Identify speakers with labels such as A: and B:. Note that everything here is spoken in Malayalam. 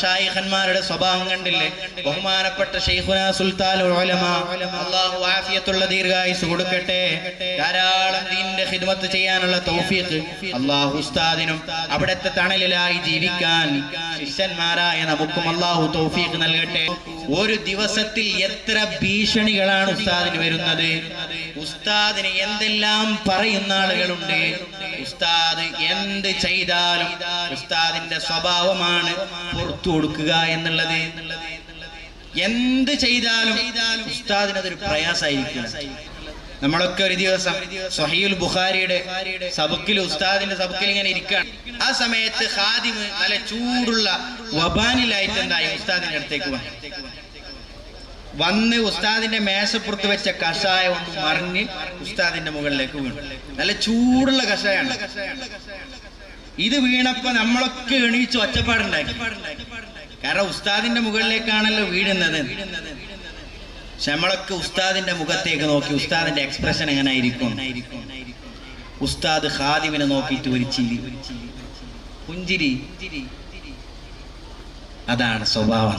A: ഷായിഖന്മാരുടെ സ്വഭാവം കണ്ടില്ലേ? ബഹുമാനപ്പെട്ട ഷെയ്ഖുന സുൽത്താൻ അള്ളാഹു ആഫിയത്തുള്ള ദീർഘായുസ് കൊടുക്കട്ടെ. ധാരാളം ദീന്റെ ഹിദ്മത്ത് ചെയ്യാനുള്ള തൗഫീഖ് അള്ളാഹു ഉസ്താദിനും അവിടുത്തെ തണലിലായി ജീവിക്കാൻ ശിഷ്യന്മാരായ നമുക്കും അള്ളാഹു തൗഫീഖ് നൽകട്ടെ. ഒരു ദിവസത്തിൽ എത്ര ഭീഷണികളാണ് ഉസ്താദിന് വരുന്നത്? ഉസ്താദിന് എന്തെല്ലാം പറയുന്ന ആളുകളുണ്ട്? ഉസ്താദ് എന്ത് ചെയ്താലും ഉസ്താദിന്റെ സ്വഭാവമാണ് പുറത്തു കൊടുക്കുക എന്നുള്ളത് എന്ത് ചെയ്താലും ഉസ്താദിനതൊരു പ്രയാസമായിരിക്കും നമ്മളൊക്കെ ഒരു ദിവസം സഹീൽ ബുഖാരിയുടെ സബക്കിൽ ഉസ്താദിന്റെ സബക്കിൽ ഇങ്ങനെ ഇരിക്കുകയാണ് ആ സമയത്ത് ഖാദിമ് നല്ല ചൂടുള്ള വബാനിലായിട്ട് എന്തായി? ഉസ്താദിന്റെ അടുത്തേക്ക് വന്നു. വന്ന് ഉസ്താദിന്റെ മേശപ്പുറത്ത് വെച്ച കഷായം ഒന്ന് മറിഞ്ഞ് ഉസ്താദിന്റെ മുകളിലേക്ക് വീണു. നല്ല ചൂടുള്ള കഷായാണ്. ഇത് വീണപ്പോ നമ്മളൊക്കെ എണീച്ച് ഒച്ചപ്പാടുണ്ടാക്കി കാരണം ഉസ്താദിന്റെ മുകളിലേക്കാണല്ലോ വീഴുന്നത്. പക്ഷെ നമ്മളൊക്കെ ഉസ്താദിന്റെ മുഖത്തേക്ക് നോക്കി ഉസ്താദിന്റെ എക്സ്പ്രഷൻ എങ്ങനെ ആയിരിക്കും ഉസ്താദ് ഖാദിമിനെ നോക്കിയിട്ട് ഒരു ചിരി. പുഞ്ചിരി. അതാണ് സ്വഭാവം